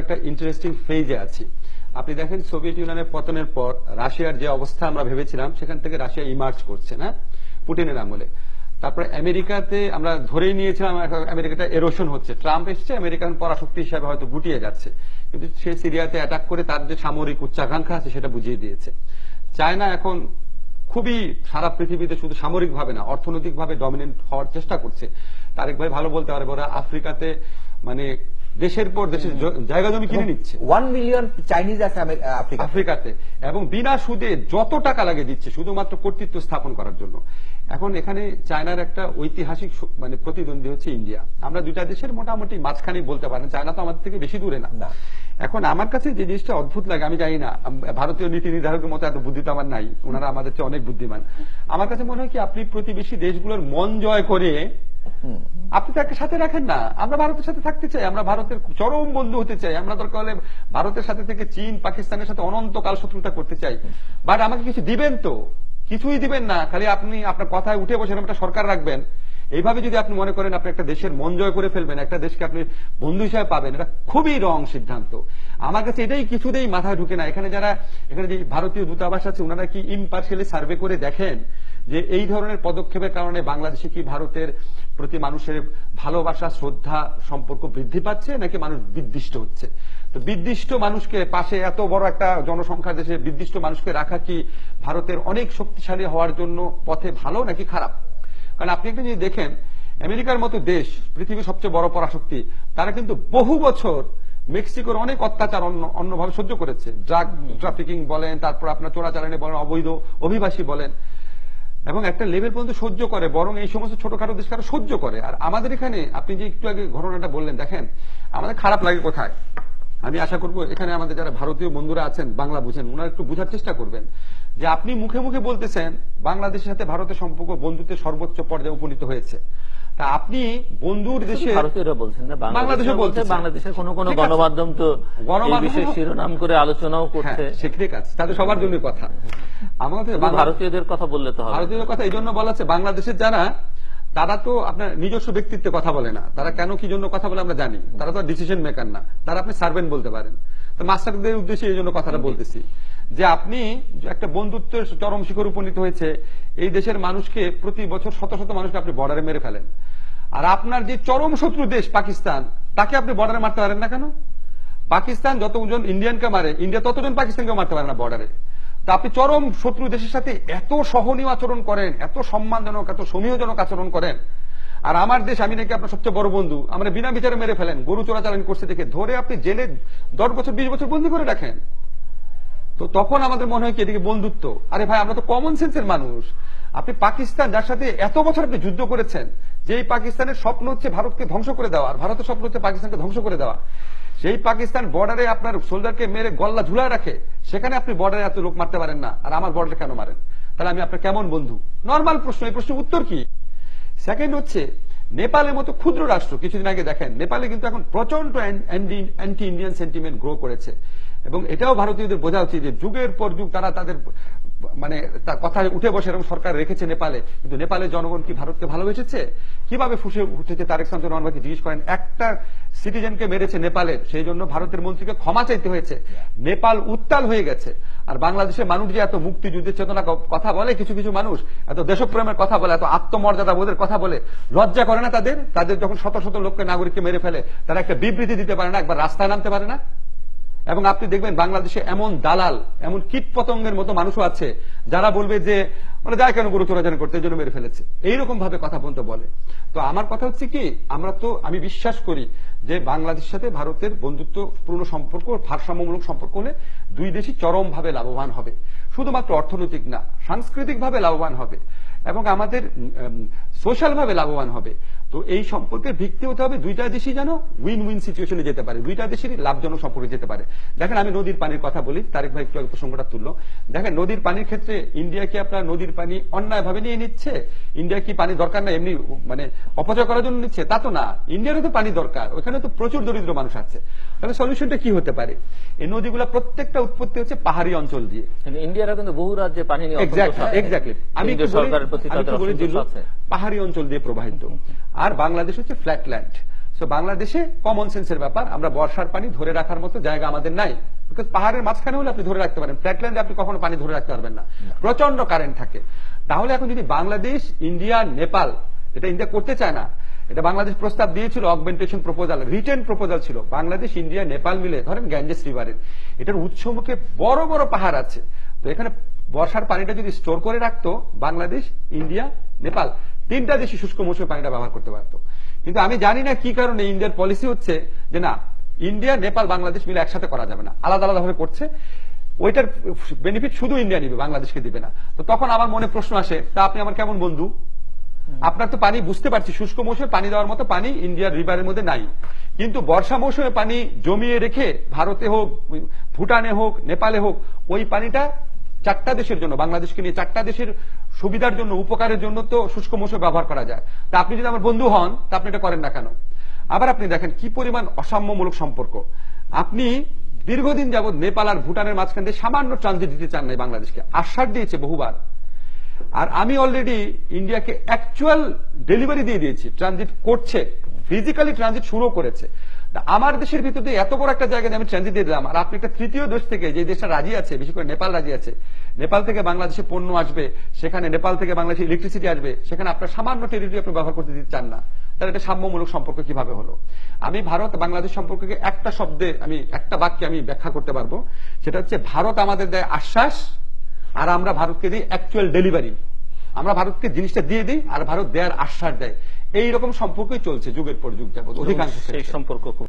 একটা ইন্টারেস্টিং ফেজে আছি। আপনি দেখেন সোভিয়েত ইউনিয়নের পতনের পর রাশিয়ার যে অবস্থা আমরা ভেবেছিলাম, সেখান থেকে রাশিয়া ইমার্জ করছে না পুটিনের আমলে। তারপরে আমেরিকাতে আমরা ধরেই নিয়েছিলাম আমেরিকাটা এরোশন হচ্ছে। ট্রাম্প এসছে, আমেরিকান পরাশক্তি হিসাবে হয়তো গুটিয়ে যাচ্ছে। কিন্তু সে সিরিয়াতে অ্যাটাক করে তার যে সামরিক উচ্চাকাঙ্ক্ষা আছে, সেটা বুঝিয়ে দিয়েছে। চায়না এখন খুবই সারা পৃথিবীতে শুধু সামরিকভাবে না, অর্থনৈতিকভাবে ডমিনেন্ট হওয়ার চেষ্টা করছে। তারেক ভাই ভালো বলতে পারবে ওরা আফ্রিকাতে মানে দেশের পর দেশের জায়গা জমি কিনে নিচ্ছে। ওয়ান মিলিয়ন চাইনিজ আছে আফ্রিকাতে। এবং বিনা সুদে যত টাকা লাগে দিচ্ছে শুধুমাত্র কর্তৃত্ব স্থাপন করার জন্য। এখন এখানে চায়নার একটা ঐতিহাসিক মানে প্রতিদ্বন্দ্বী হচ্ছে ইন্ডিয়া। আমরা দুইটা দেশের মোটামুটি মাঝখানে বলতে পারেন চায়না তো আমাদের থেকে বেশি দূরে না। এখন আমার কাছে যে জিনিসটা অদ্ভুত লাগে আমি জানি না ভারতীয় নীতি নির্ধারকের মতো এত বুদ্ধি তো আমার নাই। ওনারা আমাদের চেয়ে অনেক বুদ্ধিমান। আমার কাছে মনে হয় কি আপনি প্রতিবেশী দেশগুলোর মন জয় করে আপনি তাকে সাথে রাখেন না। আমরা ভারতের সাথে থাকতে চাই, আমরা ভারতের চরম বন্ধু হতে চাই। আমরা দরকার হলে ভারতের সাথে থেকে চীন, পাকিস্তানের সাথে অনন্তকাল শত্রুতা করতে চাই। বাট আমাকে কিছু দিবেন তো? কিছুই দিবেন না। খালি আপনি আপনার কথায় উঠে বসে একটা সরকার রাখবেন। এইভাবে যদি আপনি মনে করেন আপনি একটা দেশের মন জয় করে ফেলবেন, একটা দেশকে আপনি বন্ধু হিসাবে পাবেন, এটা খুবই রং সিদ্ধান্ত। আমার কাছে এটাই কিছুতেই মাথায় ঢুকে না। এখানে যারা, এখানে যে ভারতীয় দূতাবাস আছে ওনারা কি ইম্পার্শিয়ালি সার্ভে করে দেখেন যে এই ধরনের পদক্ষেপের কারণে বাংলাদেশে কি ভারতের প্রতি মানুষের ভালোবাসা শ্রদ্ধা সম্পর্ক বৃদ্ধি পাচ্ছে নাকি মানুষ বিদ্বিষ্ট হচ্ছে? তো বিদ্বিষ্ট মানুষকে পাশে এত বড় একটা জনসংখ্যা দেশে বিদ্বিষ্ট মানুষকে রাখা কি ভারতের অনেক শক্তিশালী হওয়ার জন্য পথে ভালো নাকি খারাপ? কারণ আপনি একটা যদি দেখেন আমেরিকার মতো দেশ পৃথিবীর সবচেয়ে বড় পরাশক্তি তারা কিন্তু বহু বছর মেক্সিকোর অনেক অত্যাচার অন্য অন্যভাবে সহ্য করেছে। ড্রাগ ট্রাফিকিং বলেন তারপর আপনার চোরাচালানি বলেন অবৈধ অভিবাসী বলেন। এবং একটা লেভেল পর্যন্ত সহ্য করে, বরং এই সমস্ত ছোটখাটো দেশ কারও সহ্য করে। আর আমাদের এখানে, আপনি যে একটু আগে ঘটনাটা বললেন, দেখেন, আমাদের খারাপ লাগে কোথায়? আমি আশা করব এখানে আমাদের যারা ভারতীয় বন্ধুরা আছেন বাংলা বুঝেন ওনারা একটু বোঝার চেষ্টা করবেন যে আপনি মুখে মুখে বলতেছেন বাংলাদেশের সাথে ভারতের সম্পর্ক বন্ধুত্বের সর্বোচ্চ পর্যায়ে উপনীত হয়েছে। তা আপনি বন্ধুর দেশে ভারতীয়রা বলছেন না বাংলাদেশে বলছে বাংলাদেশের কোন কোন গণমাধ্যম তো এই গণমাধ্যম- শিরোনাম করে আলোচনাও হ্যাঁ করছে। ঠিক আছে তাদের সবার জন্য কথা। আমাদের ভারতীয়দের কথা বললে তো হবে। না। ভারতীয় কথা এই জন্য বলা হচ্ছে বাংলাদেশের যারা তারা তো আপনার নিজস্ব ব্যক্তিত্বে কথা বলে না। তারা কেন কি জন্য কথা বলে আমরা জানি। তারা তো ডিসিশন মেকার না। তারা আপনি সার্ভেন্ট বলতে পারেন। তো মাস্টারদের উদ্দেশ্যে এই জন্য কথাটা বলতেছি যে আপনি একটা বন্ধুত্বের চরম শিখর উপনীত হয়েছে এই দেশের মানুষকে প্রতি বছর শত শত মানুষকে আপনি বর্ডারে মেরে ফেলেন। আর আপনার যে চরম শত্রু দেশ পাকিস্তান তাকে আপনি বর্ডারে মারতে পারেন না কেন? পাকিস্তান যতজন ইন্ডিয়ানকে মারে ইন্ডিয়া ততজন পাকিস্তানকে মারতে পারে না বর্ডারে তা আপনি চরম শত্রু দেশের সাথে এত সহনীয় আচরণ করেন, এত সম্মানজনক, এত সমীহজনক আচরণ করেন। আর আমার দেশ, আমি নাকি আপনার সবচেয়ে বড় বন্ধু। আমরা বিনা বিচারে মেরে ফেলেন। গরু চোরাচালানি করছে দেখে ধরে আপনি জেলে দশ বছর, বিশ বছর বন্দি করে রাখেন। তো তখন আমাদের মনে হয় কি, এদিকে বন্ধুত্ব। আরে ভাই, আমরা তো কমন সেন্সের মানুষ। আপনি পাকিস্তান, যার সাথে এত বছর আপনি যুদ্ধ করেছেন যে এই পাকিস্তানের স্বপ্ন হচ্ছে ভারতকে ধ্বংস করে দেওয়া, আর ভারতের স্বপ্ন হচ্ছে পাকিস্তানকে ধ্বংস করে দেওয়া। সেই পাকিস্তান বর্ডারে আপনার সোলজারকে মেরে গল্লা ঝুলায় রাখে, সেখানে আপনি বর্ডারে এত লোক মারতে পারেন না। আর আমার বর্ডারে কেন মারেন? তাহলে আমি আপনার কেমন বন্ধু? নর্মাল প্রশ্ন, এই প্রশ্নের উত্তর কি? সেকেন্ড হচ্ছে, নেপালের মতো ক্ষুদ্র রাষ্ট্র, কিছুদিন আগে দেখেন, নেপালে কিন্তু এখন প্রচণ্ড অ্যান্টি ইন্ডিয়ান সেন্টিমেন্ট গ্রো করেছে। এবং এটাও ভারতীয়দের বোঝা উচিত যে যুগের পর যুগ তারা তাদের মানে তার কথায় উঠে বসে এরকম সরকার রেখেছে নেপালে। কিন্তু নেপালের জনগণ কি ভারতকে ভালোবেসেছে? কীভাবে ফুসে উঠেছে তারেক সান্ত রহমানকে জিজ্ঞেস করেন? একটা সিটিজেনকে মেরেছে নেপালের সেই জন্য ভারতের মন্ত্রীকে ক্ষমা চাইতে হয়েছে। নেপাল উত্তাল হয়ে গেছে। আর বাংলাদেশের মানুষ যে এত মুক্তিযুদ্ধের চেতনা কথা বলে, কিছু কিছু মানুষ, এত দেশপ্রেমের কথা বলে, এত আত্মমর্যাদা বোধের কথা বলে, লজ্জা করে না তাদের? তাদের যখন শত শত লোককে, নাগরিককে মেরে ফেলে, তারা একটা বিবৃতি দিতে পারে না, একবার রাস্তায় নামতে পারে না? এবং আপনি দেখবেন বাংলাদেশে এমন দালাল, এমন কীট পতঙ্গের মতো মানুষও আছে, যারা বলবে যে মানে যায় কেন গরু চোরাচারি করতে? জন্য মেরে ফেলেছে। এইরকম ভাবে কথা বলতে বলে। তো আমার কথা হচ্ছে কি, আমরা তো, আমি বিশ্বাস করি যে বাংলাদেশের সাথে ভারতের বন্ধুত্বপূর্ণ সম্পর্ক, ভারসাম্যমূলক সম্পর্ক হলে দুই দেশই চরম ভাবে লাভবান হবে। শুধুমাত্র অর্থনৈতিক না সাংস্কৃতিক ভাবে লাভবান হবে। এবং আমাদের সোশ্যাল ভাবে লাভবান হবে। তো এই সম্পর্কের ভিত্তি হতে হবে দুইটা দেশই যেন উইন উইন সিচুয়েশনে যেতে পারে। দুইটা দেশেরই লাভজনক সম্পর্কে যেতে পারে। দেখেন আমি নদীর পানির কথা বলি তারেক ভাই একটু প্রসঙ্গটা তুললো। দেখেন নদীর পানির ক্ষেত্রে ইন্ডিয়া কি আপনার নদীর পানি অন্যায় ভাবে নিয়ে নিচ্ছে। ইন্ডিয়া কি পানি দরকার না এমনি মানে অপচয় করার জন্য নিচ্ছে? তা তো না। ইন্ডিয়ারও তো পানি দরকার। ওখানে তো প্রচুর দরিদ্র মানুষ আছে। তাহলে সলিউশনটা কি হতে পারে? এই নদীগুলা প্রত্যেকটা উৎপত্তি হচ্ছে পাহাড়ি অঞ্চল দিয়ে। ইন্ডিয়ারা কিন্তু বহু রাজ্যে পানি নিয়ে এক্স্যাক্টলি আমি বলি- পাহাড়ি অঞ্চল দিয়ে প্রবাহিত। আর বাংলাদেশ হচ্ছে ফ্ল্যাট ল্যান্ড তো বাংলাদেশে কমন সেন্সের ব্যাপার আমরা বর্ষার পানি ধরে রাখার মতো জায়গা আমাদের নাই। বিকজ পাহাড়ের মাঝখানে হলে আপনি ধরে রাখতে পারেন। ফ্ল্যাটল্যান্ডে আপনি কখনো পানি ধরে রাখতে পারবেন না। প্রচণ্ড কারেন্ট থাকে। তাহলে এখন যদি বাংলাদেশ ইন্ডিয়া নেপাল এটা ইন্ডিয়া করতে চায় না এটা বাংলাদেশ প্রস্তাব দিয়েছিল অগমেন্টেশন প্রপোজাল রিটেন প্রপোজাল ছিল। বাংলাদেশ ইন্ডিয়া নেপাল মিলে ধরেন গ্যাঞ্জেস রিভারের এটার উৎসমুখে বড় বড় পাহাড় আছে। তো এখানে বর্ষার পানিটা যদি স্টোর করে রাখতো বাংলাদেশ ইন্ডিয়া নেপাল তিনটা দেশই শুষ্ক মৌসুমে পানিটা ব্যবহার করতে পারতো। কিন্তু আমি জানি না কি কারণে ইন্ডিয়ার পলিসি হচ্ছে যে না ইন্ডিয়া নেপাল বাংলাদেশ মিলে একসাথে করা যাবে না। আলাদা আলাদা ভাবে করছে। ওইটার বেনিফিট শুধু ইন্ডিয়া নিবে বাংলাদেশকে দিবে না। তো তখন আমার মনে প্রশ্ন আসে তা আপনি আমার কেমন বন্ধু? আপনার তো পানি বুঝতে পারছি শুষ্ক মৌসুমে পানি দেওয়ার মতো পানি ইন্ডিয়ার রিভারের মধ্যে নাই। কিন্তু বর্ষা মৌসুমে পানি জমিয়ে রেখে ভারতে হোক ভুটানে হোক নেপালে হোক ওই পানিটা চারটা দেশের জন্য, বাংলাদেশকে নিয়ে চারটা দেশের সুবিধার জন্য, উপকারের জন্য তো শুষ্ক মৌসুমে ব্যবহার করা যায়। তা আপনি যদি আমার বন্ধু হন, তা আপনি এটা করেন না কেন? আবার আপনি দেখেন কি পরিমাণ অসাম্যমূলক সম্পর্ক। আপনি দীর্ঘদিন যাবৎ নেপাল আর ভুটানের মাঝখান দিয়ে সামান্য ট্রানজিট দিতে চান নাই বাংলাদেশকে। আশ্বাস দিয়েছে বহুবার। আর আমি অলরেডি ইন্ডিয়াকে অ্যাকচুয়াল ডেলিভারি দিয়ে দিয়েছি। ট্রানজিট করছে ফিজিক্যালি ট্রানজিট শুরু করেছে। আমার দেশের ভিতরে এত বড় একটা জায়গায় আমি ট্রানজিট দিয়ে দিলাম। আর আপনি একটা তৃতীয় দেশ থেকে যে দেশটা রাজি আছে বিশেষ করে নেপাল রাজি আছে নেপাল থেকে বাংলাদেশে পণ্য আসবে সেখানে নেপাল থেকে বাংলাদেশে ইলেকট্রিসিটি আসবে সেখানে আপনার সামান্য টেরিটরি আপনি ব্যবহার করতে দিতে চান না। তাহলে এটা সাম্যমূলক সম্পর্ক কীভাবে হলো? আমি ভারত বাংলাদেশ সম্পর্ককে একটা শব্দে আমি একটা বাক্যে আমি ব্যাখ্যা করতে পারব। সেটা হচ্ছে ভারত আমাদের দেয় আশ্বাস আর আমরা ভারতকে দিই অ্যাকচুয়াল ডেলিভারি আমরা ভারতকে জিনিসটা দিয়ে দিই আর ভারত দেয়ার আশ্বাস দেয়। এই রকম সম্পর্কই চলছে যুগের পর যুগ যাবত অধিকাংশ সেই সম্পর্ক